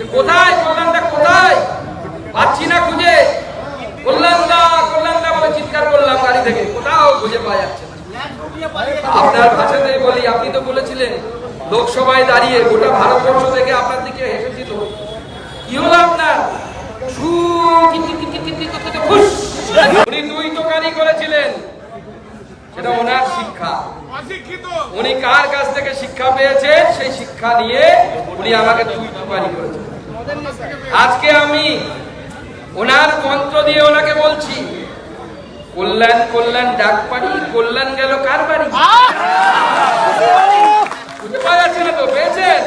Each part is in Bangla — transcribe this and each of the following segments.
কোথায়? কল্যাণটা কোথায়? পাচ্ছি না খুঁজে। কল্যাণদা কল্যাণদা বলে চিৎকার করলাম গাড়ি থেকে। কোথাও খুঁজে পাওয়া যাচ্ছে না। আপনার ভাষাতে বলি, আপনি তো বলেছিলেন, লোকসভায় দাঁড়িয়ে গোটা ভারতবর্ষ থেকে আপনার দিকে হেসেছিল। কি হলো আপনার। উনি দুই তোকারি করেছিলেন। সেটা ওনার শিক্ষা। উনি কার কাছ থেকে শিক্ষা পেয়েছেন? সেই শিক্ষা নিয়ে উনি আমাকে দুই তোকারি করেছেন। আজকে আমি ওনার মন্ত্র দিয়ে ওনাকে বলছি, কল্যাণ কল্যাণ, ডাক পারি কল্যাণ গেল কার বাড়ি বুঝতে পাওয়া যাচ্ছে না তো পেয়েছেন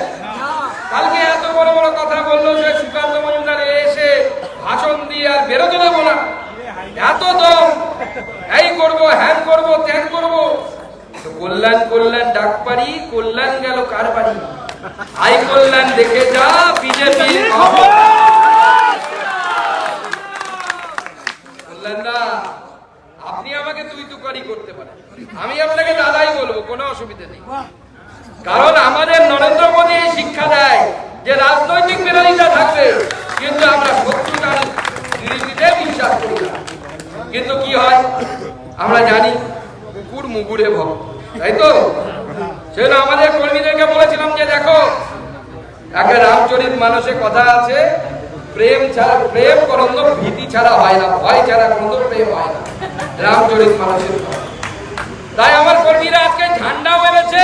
কালকে এত বড় বড় কথা বলল যে সুকান্ত মজুমদার এসে ভাষণ দিয়ে আর বেরোতে দেবো না এত দম এই করব হ্যান করব ত্যান করব তো কল্যাণ কল্যাণ ডাক পারি কল্যাণ গেল কার বাড়ি আই কল্যাণ দেখে যা বিজেপির খবর বললেন না আপনি আমাকে তুই তুকারি করতে পারেন আমি আপনাকে দাদাই বলব কোনো অসুবিধা নেই কারণ আমাদের নরেন্দ্র মোদী এই শিক্ষা দেয় যে রাজনৈতিক বিরোধিতা থাকবে কিন্তু আমরা শত্রুতার বিরোধীতে বিশ্বাস করি না কিন্তু কি হয়? আমরা জানি কুকুর মুগুরে ভব তাই তো? সেজন্য আমাদের কর্মীদেরকে বলেছিলাম যে দেখো একটা রামচরিত মানুষে কথা আছে প্রেম ছাড়া প্রেম করন্দ ভীতি ছাড়া হয় না ভয় ছাড়া করন্দ প্রেম হয় না রামচরিত মানুষের তাই আমার কর্মীরা আজকে ঝান্ডা মেরেছে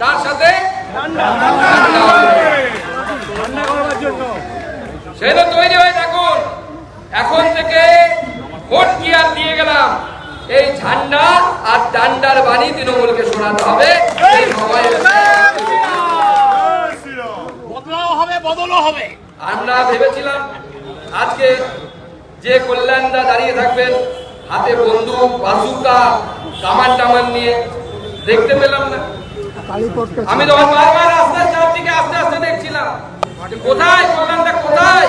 তার সাথে তো তৈরি হয়ে থাকুন। এখন থেকে ভোট আর দিয়ে গেলাম? এই ঝান্ডা আর ডান্ডার বাণী তৃণমূলকে শোনাতে হবে। হবে আমরা ভেবেছিলাম আজকে যে কল্যাণদা দাঁড়িয়ে থাকবেন হাতে বন্দুক বাসুকা কামান টামান নিয়ে দেখতে পেলাম না। আমি তখন বারবার রাস্তার চারদিকে আস্তে আস্তে দেখছিলাম। কোথায় কল্যাণদা কোথায়?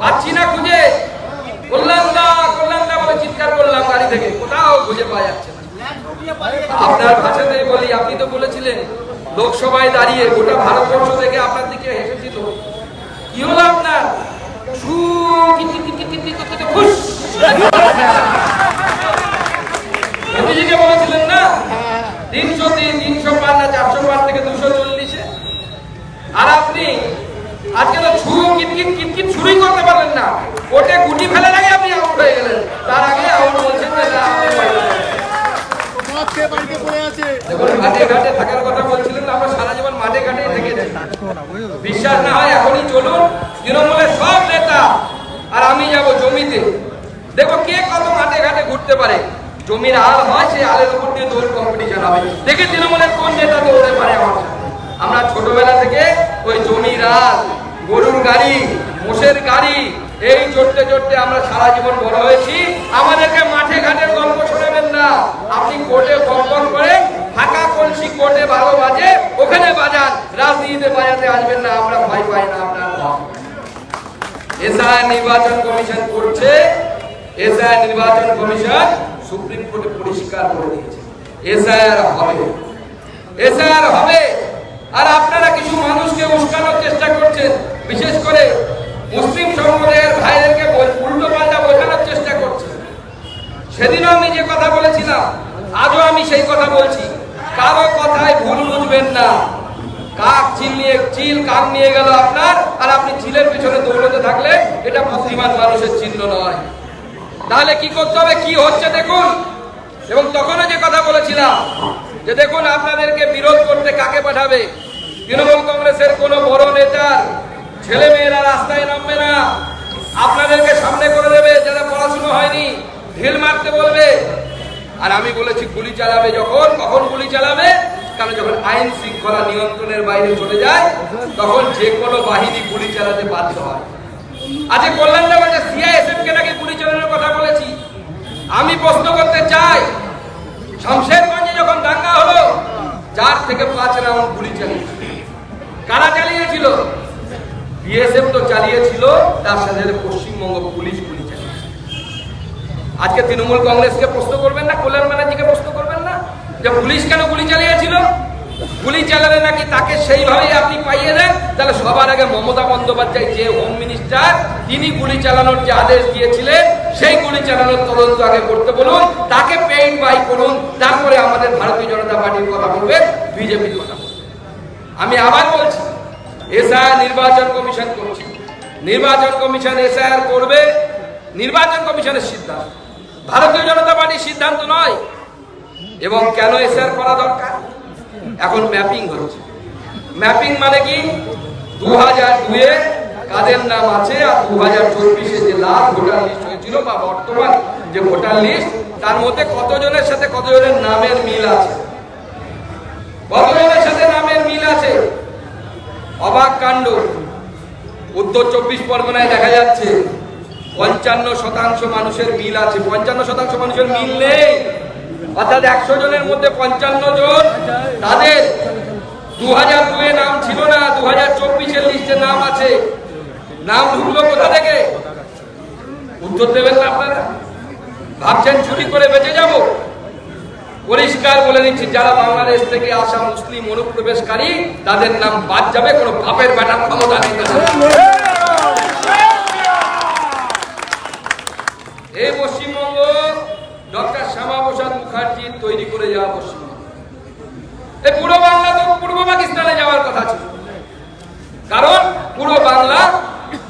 পাচ্ছি না খুঁজে। কল্যাণদা কল্যাণদা বলে চিৎকার করলাম গাড়ি থেকে। কোথাও খুঁজে পাওয়া যাচ্ছে না। আপনার ভাষাতে বলি আপনি তো বলেছিলেন লোকসভায় দাঁড়িয়ে গোটা ভারতবর্ষ থেকে আপনার দিকে হেসেছিল কি হলো আপনার? ফুস। মোদিজিকে বলেছিলেন না? তিনশো তিন তিনশো পার না চারশো পার থেকে দুশো চল্লিশে আর আপনি আজকে তো ছু কিট কিট কিট কিট শুরুই করতে পারলেন না ওটে গুটি ফেলার আগে আপনি আউট হয়ে গেলেন তার আগে আউট বলছেন যে না, আপনি পারবেন না। মাঠে বাড়িতে পড়ে আছে দেখুন মাঠে ঘাটে থাকার কথা বলছিলেন না, আমরা সারা জীবন মাঠে ঘাটে থেকেছি বিশ্বাস না হয় এখনই চলুন তৃণমূলের সব নেতা আর আমি যাব জমিতে দেখো কে কত মাঠে ঘাটে ঘুরতে পারে। জমির আল হয়, সেই আলের উপর দিয়ে দৌড় কম্পিটিশন হবে। দেখে তৃণমূলের কোন নেতা দৌড়তে পারে আমার ছোটবেলা থেকে ওই জমির আল গরুর গাড়ি, মোষের গাড়ি, এই চড়তে চড়তে আমরা সারা জীবন বড় হয়েছি। আমাদেরকে মাঠে ঘাটের গল্প শোনাবেন না। আপনি কোর্টে বম্বন করে ফাঁকা কলসি কোর্টে ভালো বাজে, ওখানে বাজান। রাজনীতিতে বাজাতে আসবেন না, আমরা ভয় পাই না আপনার। এসআই নির্বাচন কমিশন করছে। এসআই নির্বাচন কমিশন সুপ্রিম কোর্টে পরিষ্কার করে দিয়েছে। এসআইআর হবে। এসআইআর হবে। আর আপনারা কিছু মানুষকে উস্কানোর চেষ্টা করছেন। বিশেষ করে মুসলিম সম্প্রদায়ের ভাইদেরকে উল্টো পাল্টা বোঝানোর চেষ্টা করছেন। সেদিনও আমি যে কথা বলেছিলাম, আজও আমি সেই কথা বলছি। কারও কথায় ভুল বুঝবেন না। কাক চিল নিয়ে চিল কাক নিয়ে গেল আপনার, আর আপনি চিলের পিছনে দৌড়তে থাকলে এটা বুদ্ধিমান মানুষের চিহ্ন নয়। তাহলে কি করতে হবে? কি হচ্ছে দেখুন? এবং তখনও যে কথা বলেছিলাম, যে দেখুন আপনাদেরকে বিরোধ করতে কাকে পাঠাবে? তৃণমূল কংগ্রেসের কোনো বড় নেতার ছেলে মেয়েরা রাস্তায় নামবে না। আপনাদেরকে সামনে করে দেবে যারা পড়াশুনো হয়নি। ঢিল মারতে বলবে। আর আমি বলেছি, গুলি চালাবে যখন, কখন গুলি চালাবে? কারণ যখন আইন শৃঙ্খলা নিয়ন্ত্রণের বাইরে চলে যায়, তখন যে কোনো বাহিনী গুলি চালাতে বাধ্য হয়। আজকে কল্যাণটা বলছে সিআইএসএফ কে নাকি গুলি চালানোর কথা বলেছি, আমি প্রশ্ন করতে চাই, শমশেরগঞ্জে যখন দাঙ্গা হলো, চার থেকে পাঁচ রাউন্ড গুলি চালিয়েছিল। কারা চালিয়েছিল? বিএসএফ তো চালিয়েছিল, তার সাথে পশ্চিমবঙ্গ পুলিশ গুলি চালিয়েছিল আজকে তৃণমূল কংগ্রেসকে প্রশ্ন করবেন না, কল্যাণ ব্যানার্জিকে প্রশ্ন করবেন না যে পুলিশ কেন গুলি চালিয়েছিল? গুলি চালালে নাকি তাকে সেইভাবেই আপনি পাইয়ে দেন? তাহলে সবার আগে মমতা বন্দ্যোপাধ্যায় যে হোম মিনিস্টার তিনি গুলি চালানোর যে আদেশ দিয়েছিলেন, সেই গুলি চালানোর তদন্ত আগে করতে বলুন, তাকে পেইন বাই করুন, তারপরে আমাদের ভারতীয় জনতা পার্টির কথা বলবে বিজেপির কথা বলবেন। আমি আবার বলছি, এসআইআর নির্বাচন কমিশন করছে। নির্বাচন কমিশন এসআইআর করবে, নির্বাচন কমিশনের সিদ্ধান্ত। ভারতীয় জনতা পার্টির সিদ্ধান্ত নয়, এবং কেন এসআইআর করা দরকার? এখন ম্যাপিং হচ্ছে। ম্যাপিং মানে কি? দু হাজার দুয়ে কাদের নাম আছে? আর দু হাজার চব্বিশে যে লাস্ট ভোটার লিস্ট হয়েছিল বা বর্তমান যে ভোটার লিস্ট, তার মধ্যে কতজনের সাথে কতজনের নামের মিল আছে? কতজনের সাথে নামের মিল আছে? অবাক কাণ্ড। উত্তর চব্বিশ পরগনায় দেখা যাচ্ছে, পঞ্চান্ন শতাংশ মানুষের মিল আছে। পঞ্চান্ন শতাংশ মানুষের মিল নেই। অর্থাৎ একশো জনের মধ্যে পঞ্চান্ন জন, তাদের দু হাজার দুয়ে নাম ছিল না, দু হাজার চব্বিশের লিস্টে নাম আছে। নাম ঢুকলো কোথা থেকে? উত্তর দেবেন না আপনারা? ভাবছেন চুরি করে বেঁচে যাব? পরিষ্কার বলে দিচ্ছি, যারা বাংলাদেশ থেকে আসা মুসলিম অনুপ্রবেশকারী, তাদের নাম বাদ যাবে, কোনো বাপের বেটার ক্ষমতা নেই। এই পশ্চিমবঙ্গ ডক্টর শ্যামাপ্রসাদ মুখার্জির তৈরি করে যাওয়া পশ্চিমবঙ্গ। এই পুরো বাংলা তো পূর্ব পাকিস্তানে যাওয়ার কথা ছিল। কারণ পুরো বাংলা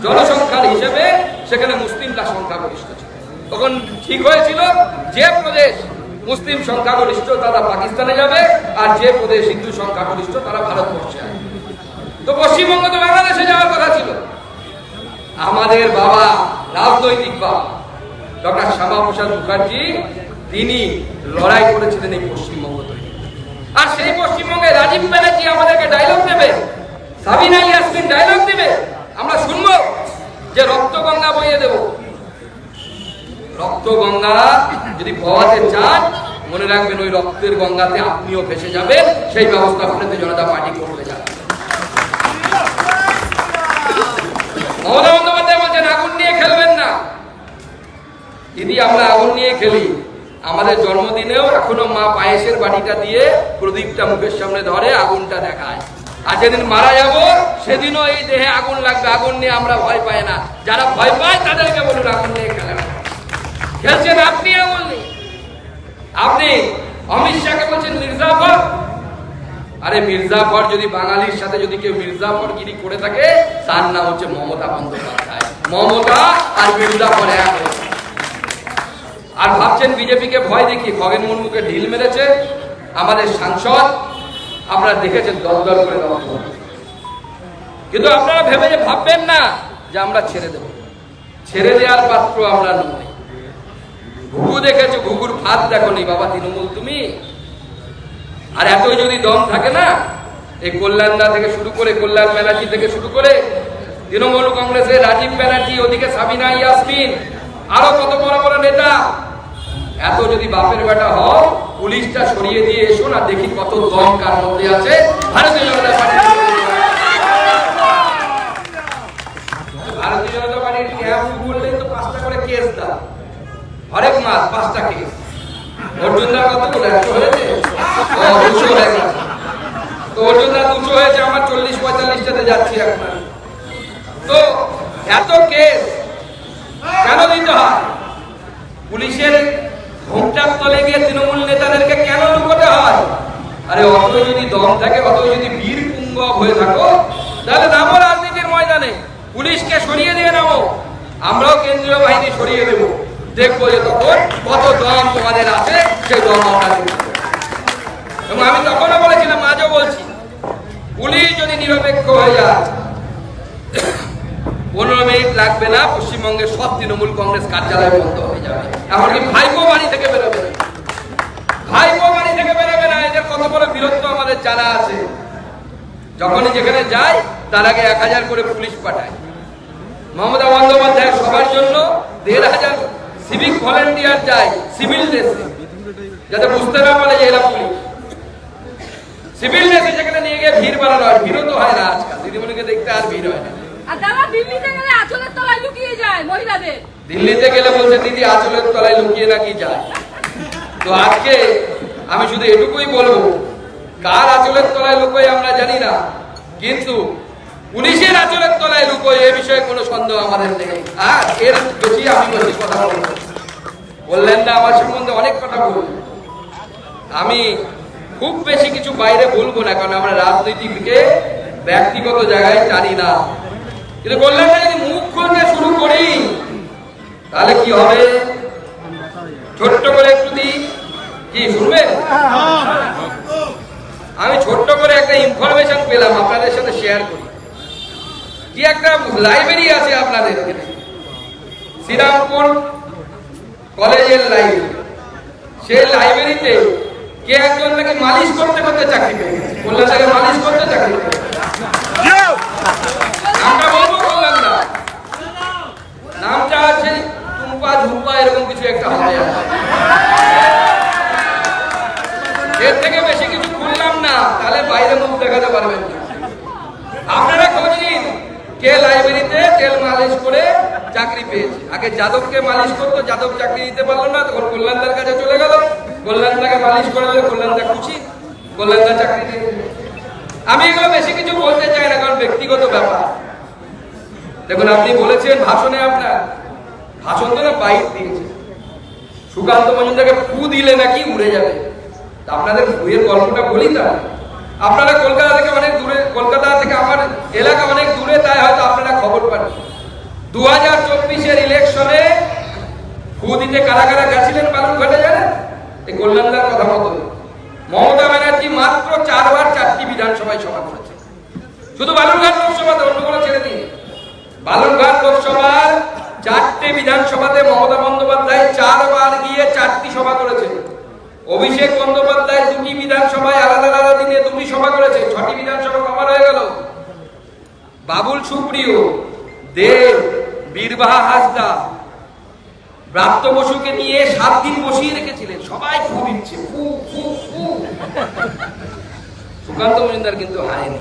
জনসংখ্যার হিসেবে সেখানে মুসলিমরা সংখ্যাগরিষ্ঠ ছিল। তখন ঠিক হয়েছিল, যে প্রদেশ মুসলিম সংখ্যাগরিষ্ঠ তারা পাকিস্তানে যাবে, আর যে প্রদেশ হিন্দু সংখ্যাগরিষ্ঠ তারা ভারতবর্ষে আসবে। তো পশ্চিমবঙ্গ তো বাংলাদেশে যাওয়ার কথা ছিল। আমাদের বাবা রাজনৈতিক বাবা, ডক্টর শ্যামাপ্রসাদ মুখার্জি, তিনি লড়াই করেছিলেন এই পশ্চিমবঙ্গ তৈরি আর সেই পশ্চিমবঙ্গে রাজীব ব্যানার্জি আমাদেরকে ডায়লগ দেবে, সাবিনা ইয়াসমিন ডায়লগ দেবে আমরা শুনব যে রক্ত গঙ্গা বইয়ে দেব। রক্ত গঙ্গা যদি বওয়াতে চান, মনে রাখবেন ওই রক্তের গঙ্গাতে আপনিও ভেসে যাবেন, সেই ব্যবস্থা ভারতীয় জনতা পার্টি করতে যাবে মমতা বন্দ্যোপাধ্যায় বলছেন, আগুন নিয়ে খেলবেন না। দিদি, আমরা আগুন নিয়ে খেলি। আমাদের জন্মদিনেও এখনও মা পায়েসের বাটিটা দিয়ে প্রদীপটা মুখের সামনে ধরে আগুনটা দেখায়। আর যেদিন মারা যাব, সেদিনও এই দেহে আগুন লাগবে। আগুন নিয়ে আমরা ভয় পাই না। যারা ভয় পায়, তাদেরকে বলুন, আগুন নিয়ে খেলে না। খেলছেন আপনি, আগুন আপনি? অমিত শাহকে বলছেন, মির্জাফর? আরে মির্জাফর যদি বাঙালির সাথে যদি কেউ মির্জাফর গিরি করে থাকে, তার নাম হচ্ছে মমতা বন্দ্যোপাধ্যায়। মমতা আর মির্জাফর এক আর ভাবছেন বিজেপিকে ভয় দেখি খগেন মুর্মুকে ঢিল মেরেছে? আমাদের সাংসদ আপনারা দেখেছেন, দল দল করে দেওয়া। কিন্তু আপনারা ভেবে যে ভাববেন না যে আমরা ছেড়ে দেব। ছেড়ে দেওয়ার পাত্র আমরা নই। ঘুঘু দেখেছ, ঘুঘুর ভাত দেখো নি, বাবা তৃণমূল, তুমি? আর এতই যদি দম থাকে না, এই কল্যাণদা থেকে শুরু করে, কল্যাণ ব্যানার্জি থেকে শুরু করে, তৃণমূল কংগ্রেসের রাজীব ব্যানার্জি, ওদিকে সাবিনা ইয়াসমিন, আরও কত বড় বড় নেতা এত যদি বাপের বেটা হও, পুলিশটা সরিয়ে দিয়ে এসো না, দেখি কত দম কার মধ্যে আছে। ভারতীয় জনতা পার্টি ভারতীয় জনতা পার্টির ক্যাম্প বললেই তো পাঁচটা করে কেস দা হরেক মাস পাঁচটা কেস। অর্জুনদার একশো হয়েছে? দুশো হয়ে তো অর্জুনদা দুশো হয়েছে, আমার চল্লিশ পঁয়তাল্লিশটাতে যাচ্ছি এখন। তো এত কেস কেন দিতে হয়? পুলিশের তলে গিয়ে তৃণমূল নেতাদেরকে কেন লুকোতে হয়? আরে অত যদি দম থাকে অত যদি বীর পুঙ্গব হয়ে থাকো, তাহলে নামো রাজনীতির ময়দানে। পুলিশকে সরিয়ে দিয়ে নামো। আমরাও কেন্দ্রীয় বাহিনী সরিয়ে দেব। দেখব যে তখন কত দম তোমাদের আছে, সেই দম আমরা এবং আমি তখনও বলেছিলাম, আজও বলছি, পুলিশ যদি নিরপেক্ষ হয়ে যায় পনেরো মিনিট লাগবে না পশ্চিমবঙ্গের সব তৃণমূল কংগ্রেস কার্যালয় বন্ধ হয়ে যাবে। এমনকি ভাইপো বাড়ি থেকে বেরোবে না। ভাইপো বাড়ি থেকে বেরোবে না এদের কত বড় বীরত্ব আমাদের জানা আছে। যখনই যেখানে যায়, তার আগে এক হাজার করে পুলিশ পাঠায়। মমতা বন্দ্যোপাধ্যায় সবার জন্য দেড় হাজার সিভিক ভলেন্টিয়ার যায় সিভিল ড্রেসে যাতে বুঝতে না পারে যে এরা পুলিশ। সিভিল ড্রেসে যেখানে নিয়ে গিয়ে ভিড় বাড়ানো হয়, ভিড়ও তো হয় না আজকাল। দিদিমণিকে দেখতে আর ভিড় হয় না। আর দিল্লিতে গেলে তলায় লুকিয়ে যায় দিল্লিতে গেলে বলছে, দিদি, আঁচলের তলায় লুকিয়ে নাকি যায়? তো আজকে আমি শুধু এটুকুই বলব, কার আঁচলের তলায় লুকোয় আমরা জানি না, কিন্তু পুলিশের আঁচলের তলায় লুকোয় এ বিষয়ে কোনো সন্দেহ আমাদের নেই। আর এর বেশি আমি বেশি কথা বলব বললেন না, আমার সম্বন্ধে অনেক কথা বললেন আমি খুব বেশি কিছু বাইরে বলব না, কারণ আমরা রাজনীতিকে ব্যক্তিগত জায়গায় টানি না। কিন্তু না, যদি মুখ খুলতে শুরু করি। তাহলে কি হবে? ছোট্ট করে একটু দিই কি শুনবেন আমি ছোট্ট করে একটা ইনফরমেশন পেলাম, আপনাদের সাথে শেয়ার করি। কি একটা লাইব্রেরি আছে আপনাদের শ্রীরামপুর কলেজের লাইব্রেরি সেই লাইব্রেরিতে কে একজন নাকি মালিশ করতে করতে চাকরি পেয়ে গেছে মালিশ করতে চাকরি। নামটা বলব বললাম না নামটা আছে টুম্পা ঝুম্পা, এরকম কিছু একটা হবে। এর থেকে বেশি কিছু খুললাম না, তাহলে বাইরে মুখ দেখাতে পারবেন আপনারা খোঁজ কে লাইব্রেরিতে তেল মালিশ করে চাকরি পেয়েছে? আগে যাদবকে মালিশ করতো, যাদব চাকরি দিতে পারল না, তখন কল্যাণদার কাছে চলে গেল। কল্যাণদাকে মালিশ করে দিলে কল্যাণদা খুশি কল্যাণদা চাকরি দিয়ে আমি এগুলো বেশি কিছু বলতে চাই না, কারণ ব্যক্তিগত ব্যাপার। দেখুন, আপনি বলেছেন ভাষণে আপনার ভাষণ তো না বাইক দিয়েছে। সুকান্ত মজুমদারকে ফু দিলে নাকি উড়ে যাবে। আপনাদের ফুয়ের গল্পটা বলি তা। আপনারা কলকাতা থেকে অনেক দূরে, কলকাতা থেকে আমার এলাকা অনেক দূরে, তাই হয়তো আপনারা খবর পান। দু হাজার চব্বিশের ইলেকশনে ফু দিতে কারা কারা গেছিলেন বালুরঘাটে জানেন? এই কল্যাণদার কথা মতো। মমতা ব্যানার্জি মাত্র চারবার চারটি বিধানসভায় সভা করেছে শুধু বালুরঘাট লোকসভাতে ছেড়ে দিন বালুরঘাট লোকসভার চারটে বিধানসভাতে মমতা বন্দ্যোপাধ্যায় চারবার গিয়ে চারটি সভা করেছে। অভিষেক বন্দ্যোপাধ্যায় দুটি বিধানসভায় আলাদা আলাদা দিনে দুটি সভা করেছে। ছটি বিধানসভা কভার হয়ে গেল। বাবুল সুপ্রিয়, দেব, বীরবাহা হাসদা প্রাপ্ত বসুকে নিয়ে সাত দিন বসিয়ে রেখেছিলেন। সবাই ফু দিচ্ছে, ফু ফু ফু। সুকান্ত মজুমদার কিন্তু হারেনি।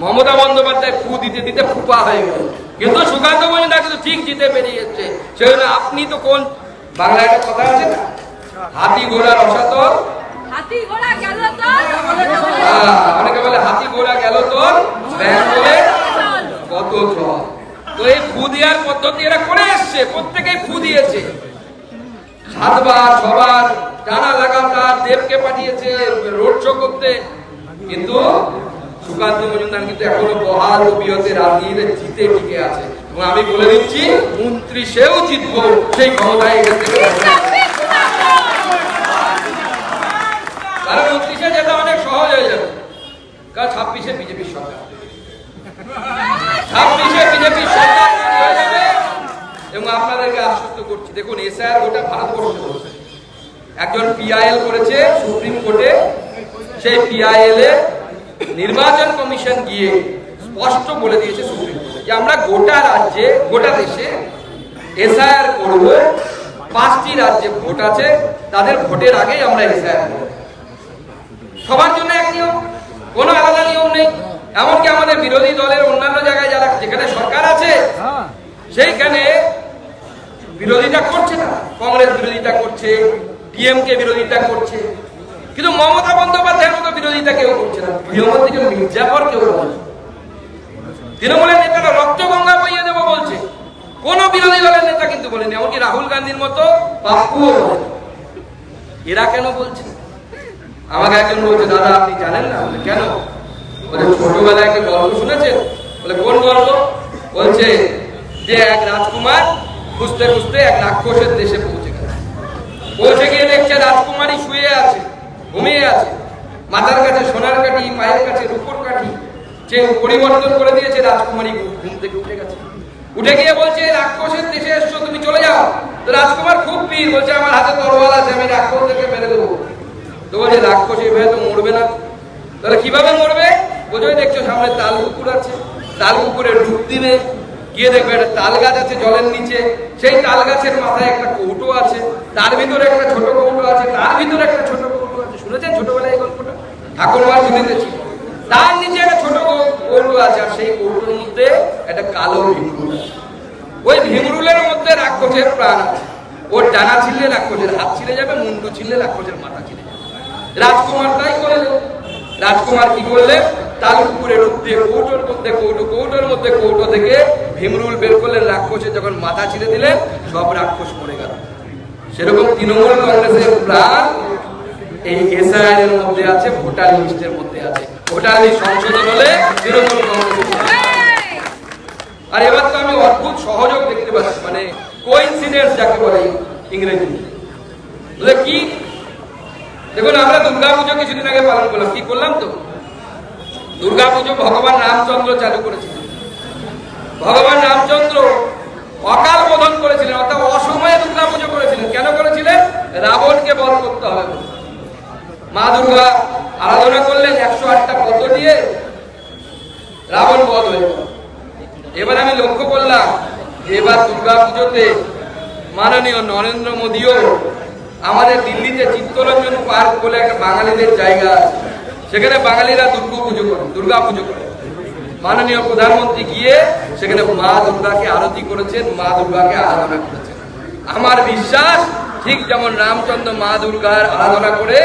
মমতা বন্দ্যোপাধ্যায় ফু দিতে দিতে ফুপা হয়ে গেল কিন্তু সুকান্ত মজুমদার কিন্তু ঠিক জিতে বেরিয়েছে সেই জন্য আপনি তো কোন বাংলা একটা কথা আছে না? হাতি ঘোড়া রসাতল। হাতি ঘোড়া গেল তো অনেকে বলে হাতি ঘোড়া গেল তোর। ব্যাগ বলে কত তো এই ফু দেওয়ার পদ্ধতি এরা করে এসছে প্রত্যেকেই ফু দিয়েছে সাতবার ছবার টানা লাগাতার দেবকে পাঠিয়েছে রোড শো করতে। কিন্তু সুকান্ত মজুমদার কিন্তু এখনও বহাল বিহতে রাজনীতিতে জিতে টিকে আছে। এবং আমি বলে দিচ্ছি উনত্রিশেও জিতবো সেই ক্ষমতায় কারণ অনেক সহজ হয়ে যাবে। কারণ ছাব্বিশে বিজেপির সরকার। ছাব্বিশে বিজেপির এবং আপনাদেরকে আশ্বস্ত করছি, দেখুন এসআর গোটা ভারতবর্ষ করেছে। একজন পিআইএল করেছে, সুপ্রিম কোর্টে। সেই পিআইএল এ নির্বাচন কমিশন গিয়ে স্পষ্ট বলে দিয়েছে সুপ্রিম কোর্টে যে আমরা গোটা রাজ্যে, গোটা দেশে এসআইআর করব। পাঁচটি রাজ্যে ভোট আছে, তাদের ভোটের আগেই আমরা এসআইআর করব। সবার জন্য এক নিয়ম, কোনো আলাদা নিয়ম নেই। এমনকি আমাদের বিরোধী দলের অন্যান্য জায়গায় যারা, যেখানে সরকার আছে, সেইখানে বিরোধিতা করছে না কংগ্রেস বিরোধিতা করছে, ডিএমকে বিরোধিতা করছে। কিন্তু মমতা বন্দ্যোপাধ্যায়ের মতো বিরোধিতা কেউ করছে না। মির্জাফর কেউ বলছে তৃণমূলের নেতারা রক্ত গঙ্গা বইয়ে দেবো বলছে। কোন বিরোধী দলের নেতা কিন্তু বলেনি, এমনকি রাহুল গান্ধীর মতো এরা কেন বলছে? আমাকে একজন বলছে, দাদা, আপনি জানেন না? কেন? বলে, ছোটবেলায় একটা গল্প শুনেছেন? বলে, কোন গল্প? বলছে, যে এক রাজকুমার খুঁজতে খুঁজতে এক রাক্ষসের দেশে পৌঁছে গেছে। পৌঁছে গিয়ে দেখছে রাজকুমারী শুয়ে আছে। ঘুমিয়ে আছে। মাথার কাছে সোনার কাঠি, পায়ের কাছে রূপোর কাঠি, যে পরিবর্তন করে দিয়েছে রাজকুমারী ঘুম থেকে উঠে গেছে। উঠে গিয়ে বলছে, রাক্ষসের দেশে এসছো, তুমি চলে যাও। তো রাজকুমার খুব পীর, বলছে, আমার হাতে তরোয়াল আছে, আমি রাক্ষস থেকে মেরে দেবো। তো বলছে, রাক্ষস এইভাবে তো মরবে না। তাহলে কীভাবে মরবে? বোঝোই দেখছ, সামনে তাল পুকুর আছে। তাল পুকুরে ডুব দিবে। গিয়ে দেখবে একটা তাল গাছ আছে জলের নিচে। সেই তাল গাছের মাথায় একটা কৌটো আছে। তার ভিতরে একটা ছোট কৌটো আছে, তার ভিতরে একটা ছোট কৌটো শুনেছেন ছোটবেলায় এই গল্পটা? ঠাকুরমার শুনেতে ছিল তার নিচে একটা ছোট কৌটো আছে, আর সেই কৌটোর মধ্যে একটা কালো ভিমরুল ওই ভিমরুলের মধ্যে রাক্ষসের প্রাণ আছে। ওর ডানা ছিললে রাক্ষসের হাত ছিলে যাবে, মুন্ডু ছিললে রাক্ষসের মাথা ছিলে যাবে। রাজকুমার তাই করে রাজকুমার কি করলেন তালপুকুরে রূপ কৌটোর মধ্যে, কৌটো, কৌটোর মধ্যে, কৌটো থেকে ভীমরুল বের করলেন রাক্ষসের যখন মাথা ছিঁড়ে দিলেন সব রাক্ষস মরে গেল। সেরকম তৃণমূল কংগ্রেসের প্রাণ এই এসআইআর এর মধ্যে আছে, ভোটার লিস্টের মধ্যে আছে। ভোটার লিস্ট সংশোধন হলে তৃণমূল কংগ্রেস আর এবার তো আমি অদ্ভুত সহযোগ দেখতে পাচ্ছি মানে কোইন্সিডেন্স যাকে বলে ইংরেজি বুঝলে কি? দেখুন, আমরা দুর্গা পুজো কিছুদিন আগে পালন করলাম। কি করলাম তো? দুর্গা পুজো ভগবান রামচন্দ্র চালু করেছিলেন। ভগবান রামচন্দ্র অকাল বোধন করেছিলেন, অর্থাৎ অসময়ে দুর্গা পুজো করেছিলেন। কেন করেছিলেন? রাবণকে বধ করতে হবে বলে। মা দুর্গা আরাধনা করলেন একশো আটটা পদ্ম দিয়ে রাবণ বধ হয়ে এবার আমি লক্ষ্য করলাম, এবার দুর্গা পুজোতে মাননীয় নরেন্দ্র মোদীও আমাদের দিল্লিতে চিত্তরঞ্জন পার্ক বলে একটা বাঙালিদের জায়গা সেখানে বাঙালিরা দুর্গা পুজো করে, দুর্গা পুজো করে। মাননীয় প্রধানমন্ত্রী গিয়ে সেখানে মা দুর্গাকে আরতি করেছেন, মা দুর্গাকে আরাধনা করেছেন। আমার বিশ্বাস, ঠিক যেমন রামচন্দ্র মা দুর্গার আরাধনা করে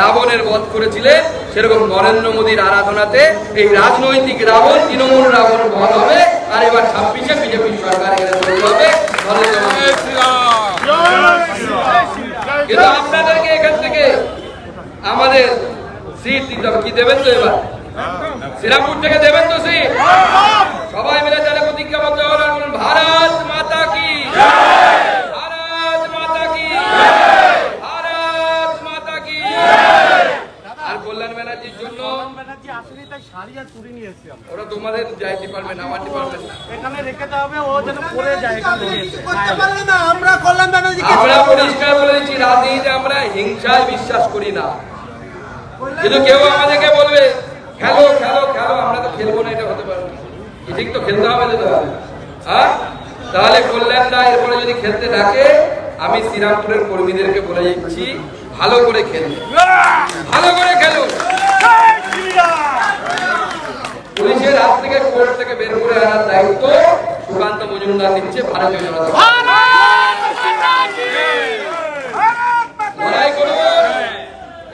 রাবণের বধ করেছিলেন, সেরকম নরেন্দ্র মোদীর আরাধনাতে এই রাজনৈতিক রাবণ, তৃণমূল রাবণ বধ হবে। আর এবার ছাব্বিশে বিজেপি সরকার হবে। কিন্তু আপনাদেরকে এখান থেকে আমাদের সিট দিতে হবে। কি দেবেন তো এবার? শ্রীরামপুর থেকে দেবেন তো সিট? সবাই মিলে তাহলে প্রতিজ্ঞাবদ্ধ আর ভারত মাতা কি ভারত মাতা কি ভারত মাতা কি আর কল্যাণ ব্যানার্জির জন্য ব্যানার্জি চুরি নিয়ে এসেছি আমরা। ওরা তোমাদের যাই ডিপার্টমেন্ট আমার ডিপার্টমেন্ট না। এখানে রেখে দেওয়া হবে ও যেন পরে যায় এখান থেকে এসে। আমরা কল্যাণ ব্যানার্জিকে আমরা পরিষ্কার বলে রাজনীতিতে আমরা হিংসায় বিশ্বাস করি না। কিন্তু কেউ আমাদেরকে বলবে খেলো খেলো খেলো আমরা তো খেলব না এটা হতে পারে না। ঠিক তো খেলতে হবে তো তাহলে? হ্যাঁ? তাহলে কল্যাণ দা এরপরে যদি খেলতে ডাকে আমি শ্রীরামপুরের কর্মীদেরকে বলে দিচ্ছি ভালো করে খেলুন। ভালো করে খেলুন। পুলিশের হাত থেকে কোর্ট থেকে বের করে আনার দায়িত্ব সুকান্ত মজুমদার নিচ্ছে ভারতীয় জনতা। লড়াই করব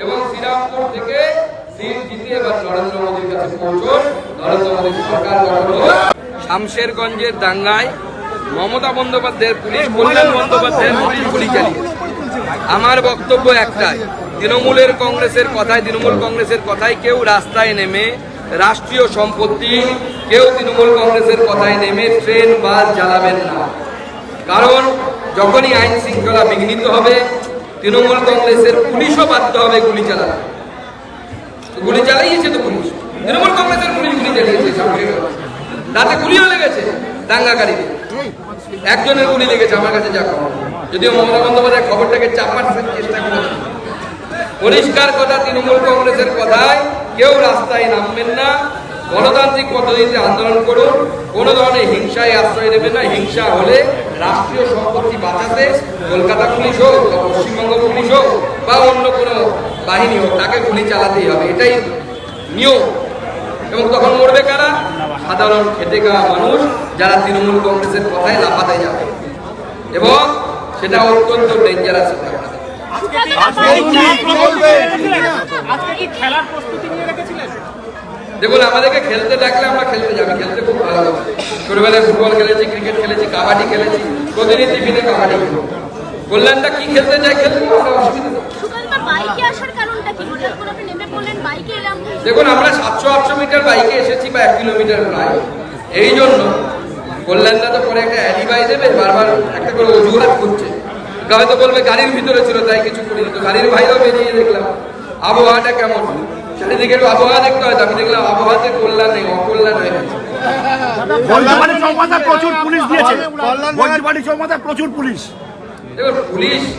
এবং শ্রীরামপুর থেকে সিট জিতে এবার নরেন্দ্র মোদীর কাছে পৌঁছন। নরেন্দ্র মোদীর সরকার গঠন শামশেরগঞ্জের দাঙ্গায় মমতা বন্দ্যোপাধ্যায়ের পুলিশ কল্যাণ বন্দ্যোপাধ্যায়ের পুলিশ গুলি চালিয়েছে আমার বক্তব্য একটাই তৃণমূলের কংগ্রেসের কথায় তৃণমূল কংগ্রেসের কথায় কেউ রাস্তায় নেমে রাষ্ট্রীয় সম্পত্তি, কেউ তৃণমূল কংগ্রেসের কথায় নেমে ট্রেন, বাস জ্বালাবেন না। কারণ যখনই আইন শৃঙ্খলা বিঘ্নিত হবে, তৃণমূল কংগ্রেসের পুলিশও বাধ্য হবে গুলি চালাতে। গুলি চালাইয়েছে তো পুলিশ। তৃণমূল কংগ্রেসের পুলিশ গুলি চালিয়েছে। রাতে গুলিও লেগেছে দাঙ্গাকারীদের। একজনের গুলি লেগেছে, আমার কাছে যা খবর। যদিও মমতা বন্দ্যোপাধ্যায় খবরটাকে চাপার চেষ্টা করেছে পরিষ্কার কথা, তৃণমূল কংগ্রেসের কথায় কেউ রাস্তায় নামবেন না। গণতান্ত্রিক পদ্ধতিতে আন্দোলন করুন। কোনো ধরনের হিংসায় আশ্রয় দেবেন না। হিংসা হলে রাষ্ট্রীয় সম্পত্তি বাঁচাতে কলকাতা পুলিশ হোক বা পশ্চিমবঙ্গ পুলিশ হোক বা অন্য কোনো বাহিনী হোক, তাকে গুলি চালাতেই হবে। এটাই নিয়ম। এবং তখন মরবে কারা? সাধারণ খেটে খাওয়া মানুষ যারা তৃণমূল কংগ্রেসের কথায় লাফাতে যাবে। এবং সেটা অত্যন্ত ডেঞ্জারাস হতে পারে আজকে কি খেলার প্রস্তুতি নিয়ে রেখেছিলেন? দেখুন আমাদেরকে খেলতে ডাকলে আমরা খেলতে যাবি খেলতে খুব ভালো লাগে ছোটবেলায় ফুটবল খেলেছি ক্রিকেট খেলেছি কাবাডি খেলেছি প্রতিদিন টিফিনে কাবাডি খেলো কল্যাণটা কি খেলতে চাই খেলতে আমরা অসুবিধা নেই। সুকান্ত বাইকে আসার কারণটা কি? হঠাৎ করে আপনি নেমে পড়লেন বাইকে এলাম দেখুন আমরা সাতশো আটশো মিটার বাইকে এসেছি বা এক কিলোমিটার প্রায়। এই জন্য কল্যাণদা তো পরে একটা অ্যালিবাই দেবে বারবার একটা করে অজুহাত করছে। হয়তো বলবে গাড়ির ভিতরে ছিল তাই কিছু করিনি তো গাড়ির বাইরেও বেরিয়ে দেখলাম। আবহাওয়াটা কেমন? চারিদিকে একটু আবহাওয়া দেখতে হয় আমি দেখলাম আবহাওয়াতে কল্যাণ নেই অকল্যাণ হয়ে গেছে। প্রচুর পুলিশ দিয়েছে। প্রচুর পুলিশ।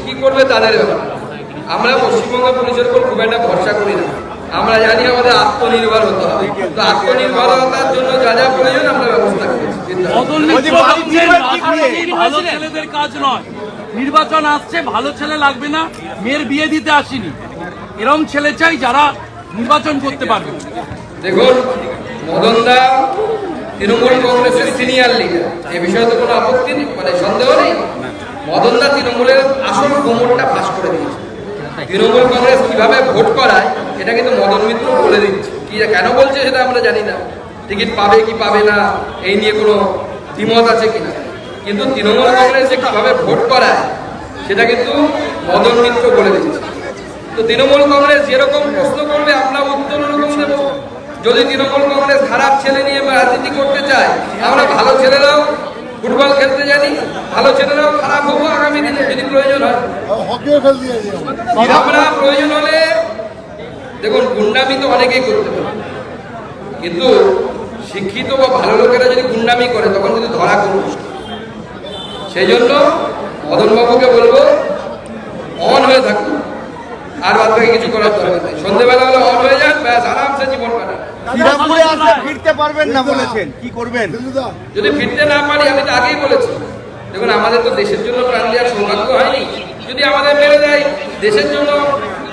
কি করবে তাদের আমরা পশ্চিমবঙ্গ পুলিশের উপর খুব একটা ভরসা করি না। আমরা জানি আমাদের আত্মনির্ভর হতে হবে। তো আত্মনির্ভরতার জন্য যা যা প্রয়োজন আমরা ব্যবস্থা ছেলেদের কাজ নয়। নির্বাচন আসছে, ভালো ছেলে লাগবে না, মেয়ের বিয়ে দিতে আসিনি। এরম ছেলে চাই যারা নির্বাচন করতে পারবে। দেখুন মদনদা তৃণমূল কংগ্রেসের সিনিয়র লিডার এ বিষয়ে তো কোনো আপত্তি নেই মানে সন্দেহ নেই। মদনদা তৃণমূলের আসল কোমরটা ফাঁস করে দিয়েছে। তৃণমূল কংগ্রেস কীভাবে ভোট করায়, এটা কিন্তু মদন মিত্র বলে দিচ্ছে। কি কেন বলছে সেটা আমরা জানি না। টিকিট পাবে কি পাবে না, এই নিয়ে কোনো দ্বিমত আছে কিনা? কিন্তু তৃণমূল কংগ্রেস যে কীভাবে ভোট করায় সেটা কিন্তু মদন মিত্র বলে দিচ্ছে তো তৃণমূল কংগ্রেস যেরকম প্রশ্ন করবে আমরা উত্তর ওরকম দেবো। যদি তৃণমূল কংগ্রেস খারাপ ছেলে নিয়ে রাজনীতি করতে চায় আমরা ভালো ছেলেরাও ফুটবল খেলতে জানি ভালো ছেলেরাও খারাপ হব আগামী দিনে যদি প্রয়োজন হয়। আমরা প্রয়োজন হলে দেখুন গুন্ডামি তো অনেকেই করতে পারে। কিন্তু শিক্ষিত বা ভালো লোকেরা যদি গুন্ডামি করে তখন কিন্তু ধরা করবে সেই জন্য মদনবাবুকে বলব অন হয়ে থাকুন আর বাদ বাকি কিছু করার দরকার নেই। সন্ধ্যেবেলা হলে অন হয়ে যান ব্যাস আরামসে জীবন কাটান। শ্রীরামপুরে আসলে ফিরতে পারবেন না বলেছেন। কি করবেন? যদি ফিরতে না পারি আমি তো আগেই বলেছি। দেখুন আমাদের তো দেশের জন্য প্রাণ দেওয়ার সৌভাগ্য হয়নি। যদি আমাদের মেরে দেয় দেশের জন্য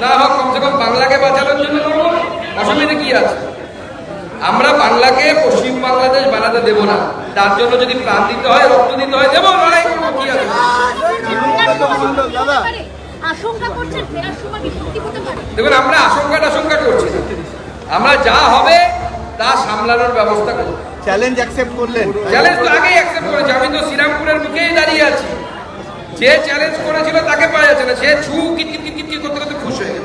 না হোক কমসে কম বাংলাকে বাঁচানোর জন্য অসুবিধা কি আছে? আমরা বাংলাকে পশ্চিম বাংলাদেশ বানাতে দেব না। তার জন্য যদি প্রাণ দিতে হয় রক্ত দিতে হয় দেবো লড়াই। দেখুন আমরা আশঙ্কা আশঙ্কা করছি। আমরা যা হবে তা সামলানোর ব্যবস্থা করব। চ্যালেঞ্জ অ্যাকসেপ্ট করলেন। চ্যালেঞ্জ তো আগেই অ্যাকসেপ্ট করেছি। আমি তো শ্রীরামপুরের মুখেই দাঁড়িয়ে আছি। যে চ্যালেঞ্জ করেছিল তাকে পাওয়া যাচ্ছে না। সে ছু কিট কিট কিট করতে করতে খুশ হয়ে